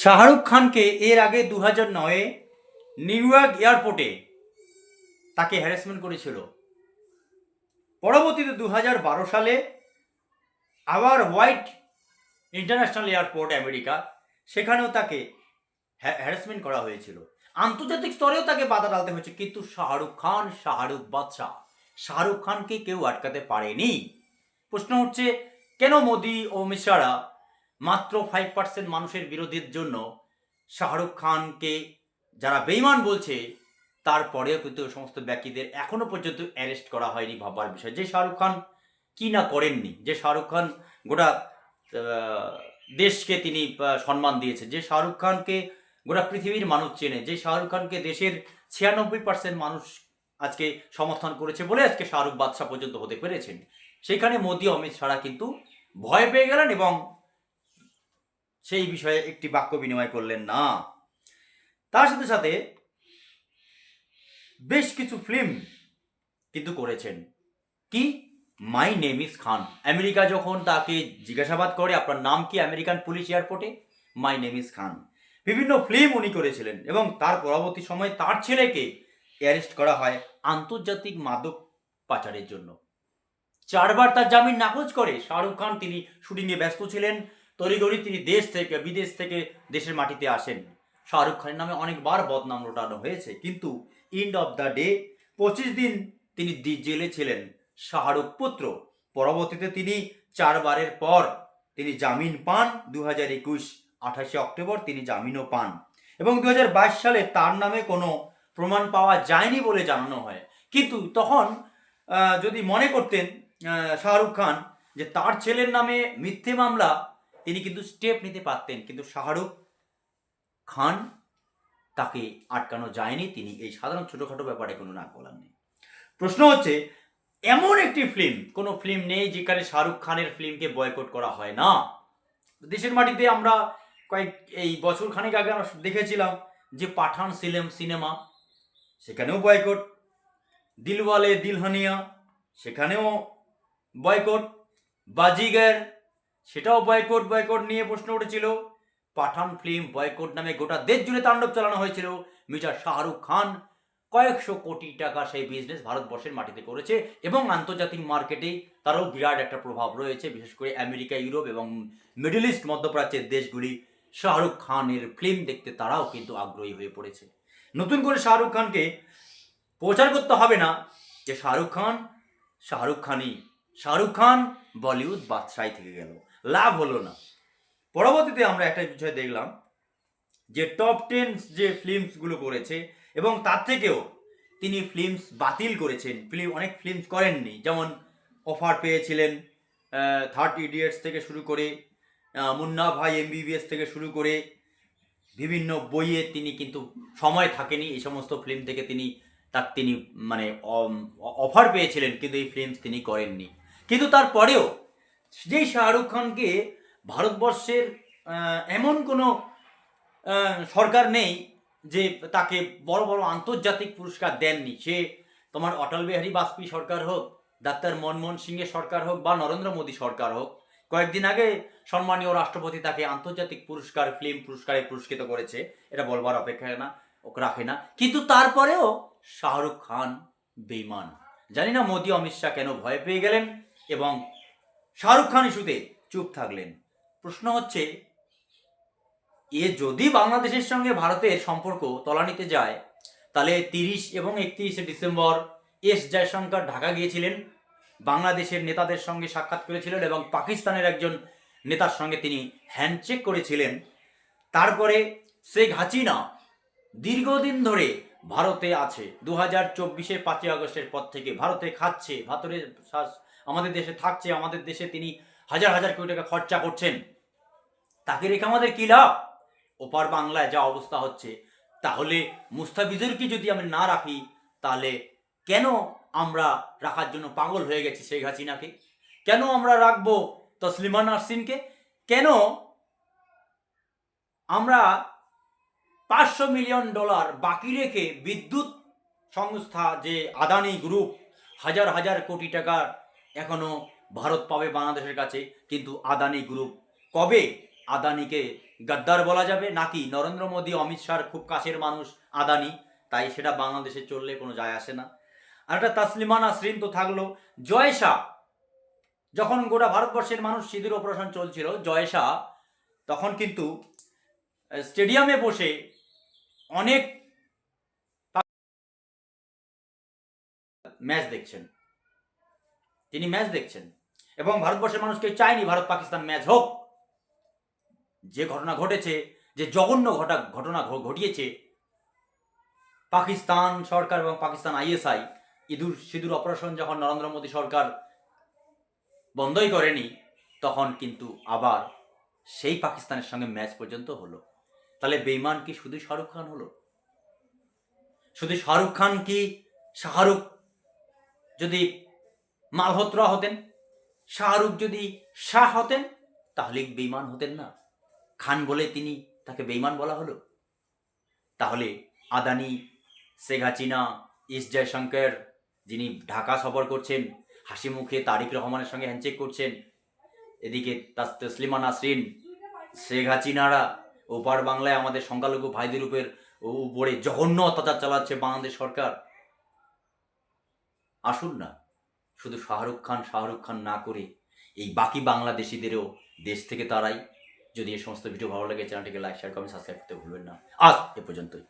শাহরুখ খানকে এর আগে দু হাজার নয়ে নিউ ইয়র্ক এয়ারপোর্টে তাকে হ্যারাসমেন্ট করেছিল। পরবর্তীতে দু হাজার বারো সালে আবার হোয়াইট ইন্টারন্যাশনাল এয়ারপোর্ট, আমেরিকা, সেখানেও তাকে হ্যারাসমেন্ট করা হয়েছিল। আন্তর্জাতিক স্তরেও তাকে বাধা ডালতে হয়েছে, কিন্তু শাহরুখ খান, শাহরুখ বাদশাহ, শাহরুখ খানকে কেউ আটকাতে পারেনি। প্রশ্ন হচ্ছে কেন মোদি ও অমিত শাহরা মাত্র ফাইভ পার্সেন্ট মানুষের বিরোধীর জন্য শাহরুখ খানকে যারা বেইমান বলছে, তারপরেও কিন্তু সমস্ত ব্যক্তিদের এখনও পর্যন্ত অ্যারেস্ট করা হয়নি ভাববার বিষয়। যে শাহরুখ খান কি না করেননি, যে শাহরুখ খান গোটা দেশকে তিনি সম্মান দিয়েছে, যে শাহরুখ খানকে গোটা পৃথিবীর মানুষ চেনে, যে শাহরুখ খানকে দেশের ছিয়ানব্বই পার্সেন্ট মানুষ আজকে সমর্থন করেছে বলে আজকে শাহরুখ বাদশাহ পর্যন্ত হতে পেরেছেন। সেখানে মোদি, অমিত শাহরা কিন্তু ভয় পেয়ে গেলেন এবং সেই বিষয়ে একটি বাক্য বিনিময় করলেন না। তার সাথে সাথে বেশ কিছু ফিল্ম কিন্তু করেছেন। কি? My name is Khan America যখন তাকে জিজ্ঞাসাবাদ করে, আপনার নাম কি আমেরিকান পুলিশ এয়ারপোর্টে মাই নেম ইজ খান বিভিন্ন ফিল্ম উনি করেছিলেন এবং তার পরবর্তী সময়ে তার ছেলেকে অ্যারেস্ট করা হয় আন্তর্জাতিক মাদক পাচারের জন্য। চারবার তার জামিন নাকচ করে শাহরুখ খান, তিনি শুটিংয়ে ব্যস্ত ছিলেন। তড়িঘড়ি তিনি দেশ থেকে, বিদেশ থেকে দেশের মাটিতে আসেন। শাহরুখ খানের নামে অনেকবার বদনাম রটানো হয়েছে, কিন্তু এন্ড অফ দ্য ডে পঁচিশ দিন তিনি জেলে ছিলেন। শাহরুখ পুত্র। পরবর্তীতে তিনি চারবারের পর তিনি জামিন পান। দু হাজার একুশ, আঠাশে অক্টোবর তিনি জামিনও পান। এবং দু হাজার বাইশ সালে তার নামে কোনো প্রমাণ পাওয়া যায়নি বলে জানানো হয়। কিন্তু তখন যদি মনে করতেন শাহরুখ খান যে তার ছেলের নামে মিথ্যে মামলা তিনি কিন্তু স্টেপ নিতে পারতেন। কিন্তু শাহরুখ খান তাকে আটকানো যায়নি। তিনি এই সাধারণ ছোটোখাটো ব্যাপারে কোনো নাক বলার নেই। প্রশ্ন হচ্ছে, এমন একটি ফিল্ম কোনো ফিল্ম নেই যেখানে শাহরুখ খানের ফিল্মকে বয়কট করা হয় না। দেশের মাটিতে আমরা কয়েক, এই বছর খানেক আগে আমরা দেখেছিলাম যে পাঠান সিলেম সিনেমা সেখানেও বয়কট দিলওয়ালে দিলহানিয়া, সেখানেও বয়কট বাজিগার সেটাও বয়কট বয়কট নিয়ে প্রশ্ন উঠেছিল। পাঠান ফিল্ম বয়কট নামে গোটা দেশ জুড়ে তাণ্ডব চালানো হয়েছিল। মিস্টার শাহরুখ খান কয়েকশো কোটি টাকা সেই বিজনেস ভারতবর্ষের মাটিতে করেছে এবং আন্তর্জাতিক মার্কেটে তারও বিরাট একটা প্রভাব রয়েছে, বিশেষ করে আমেরিকা, ইউরোপ এবং মিডল ইস্ট মধ্যপ্রাচ্যের দেশগুলি। শাহরুখ খানের ফিল্ম দেখতে তারাও কিন্তু আগ্রহী হয়ে পড়েছে। নতুন করে শাহরুখ খানকে প্রচার করতে হবে না যে শাহরুখ খান, শাহরুখ খানই, শাহরুখ খান বলিউড বাদশাই থেকে গেল। লাভ হলো না। পরবর্তীতে আমরা একটা বিষয় দেখলাম যে টপ টেন যে ফিল্মসগুলো করেছে এবং তার থেকেও তিনি ফিল্মস বাতিল করেছেন। ফিল্ম অনেক ফিল্মস করেননি। যেমন অফার পেয়েছিলেন থার্ড ইডিয়টস থেকে শুরু করে মুন্না ভাই এমবিবিএস থেকে শুরু করে, বিভিন্ন বইয়ে তিনি কিন্তু সময় থাকেনি। এই সমস্ত ফিল্ম থেকে তিনি তার তিনি মানে অফার পেয়েছিলেন, কিন্তু এই ফিল্মস তিনি করেননি। কিন্তু তারপরেও যেই শাহরুখ খানকে ভারতবর্ষের এমন কোনো সরকার নেই যে তাকে বড় বড় আন্তর্জাতিক পুরস্কার দেননি। সে তোমার অটল বিহারী বাজপেয়ী সরকার হোক, ডাক্তার মনমোহন সিংয়ের সরকার হোক বা নরেন্দ্র মোদী সরকার হোক, কয়েকদিন আগে সম্মানীয় রাষ্ট্রপতি তাকে আন্তর্জাতিক পুরস্কার, ফিল্ম পুরস্কারে পুরস্কৃত করেছে। এটা বলবার অপেক্ষা না রাখে না। কিন্তু তারপরেও শাহরুখ খান বেইমান জানি না মোদী, অমিত শাহ কেন ভয় পেয়ে গেলেন এবং শাহরুখ খান ইস্যুতে চুপ থাকলেন। প্রশ্ন হচ্ছে, এ যদি বাংলাদেশের সঙ্গে ভারতের সম্পর্ক তলানিতে যায়, তাহলে তিরিশ এবং একত্রিশে ডিসেম্বর এস জয়শঙ্কর ঢাকা গিয়েছিলেন, বাংলাদেশের নেতাদের সঙ্গে সাক্ষাৎ করেছিলেন এবং পাকিস্তানের একজন নেতার সঙ্গে তিনি হ্যান্ডশেক করেছিলেন। তারপরে শেখ হাসিনা দীর্ঘদিন ধরে ভারতে আছে। দু হাজার চব্বিশের পাঁচই আগস্টের পর থেকে ভারতে খাচ্ছে শ্বাস- আমাদের দেশে থাকছে, আমাদের দেশে তিনি হাজার হাজার কোটি টাকা খরচা করছেন। তাকে রেখে আমাদের কি লাভ? ওপার বাংলায় যা অবস্থা হচ্ছে, তাহলে মুস্তাফিজুরকে যদি আমি না রাখি, তাহলে কেন আমরা রাখার জন্য পাগল হয়ে গেছি শেখ হাসিনাকে? কেন আমরা রাখব তসলিমা নাসরিনকে? কেন আমরা পাঁচশো মিলিয়ন ডলার বাকি রেখে বিদ্যুৎ সংস্থা যে আদানি গ্রুপ, হাজার হাজার কোটি টাকা এখনও ভারত পাবে বাংলাদেশের কাছে, কিন্তু আদানি গ্রুপ কবে? আদানিকে গাদ্দার বলা যাবে নাকি নরেন্দ্র মোদী, অমিত শাহর খুব কাছের মানুষ আদানি? তাই সেটা বাংলাদেশে চললে কোনো যায় আসে না। আর একটা তাসলিমা নাসরিন তো থাকল, জয় শাহ। যখন গোটা ভারতবর্ষের মানুষ সিঁদুর অপারেশন চলছিল, জয় শাহ তখন কিন্তু স্টেডিয়ামে বসে অনেক ম্যাচ দেখছেন। তিনি ম্যাচ দেখছেন। এবং ভারতবর্ষের মানুষকে চায়নি ভারত পাকিস্তান ম্যাচ হোক। যে ঘটনা ঘটেছে, যে জঘন্য ঘটা ঘটনা ঘটিয়েছে, পাকিস্তান সরকার এবং পাকিস্তান আইএসআই ইঁদুর সিঁদুর অপারেশন যখন নরেন্দ্র মোদী সরকার বন্ধই করেনি, তখন কিন্তু আবার সেই পাকিস্তানের সঙ্গে ম্যাচ পর্যন্ত হলো। তাহলে বেইমান কি শুধু শাহরুখ খান হলো? শুধু শাহরুখ খান কি শাহরুখ যদি মালহোত্রা হতেন। শাহরুখ যদি শাহ হতেন, তাহলে বেইমান হতেন না। খান বলে তিনি তাকে বেইমান বলা হলো। তাহলে আদানি, শেখ হাসিনা ইস জয়শঙ্কর, যিনি ঢাকা সফর করছেন, হাসি মুখে তারিক রহমানের সঙ্গে হ্যান্ডশেক করছেন, এদিকে তাস তসলিমা নাসরিন, শেখ হাসিনারা ওপার বাংলায় আমাদের সংখ্যালঘু ভাইদের উপর উপরে জঘন্য অত্যাচার চালাচ্ছে বাংলাদেশ সরকার। আসুন না। শুধু শাহরুখ খান শাহরুখ খান না করে এই বাকি বাংলাদেশিদেরও দেশ থেকে তারাই যদি এই সমস্ত ভিডিও ভালো লাগে, চ্যানেলটিকে লাইক শেয়ার কমেন্ট সাবস্ক্রাইব করতে ভুলবেন না। আজ এ পর্যন্তই।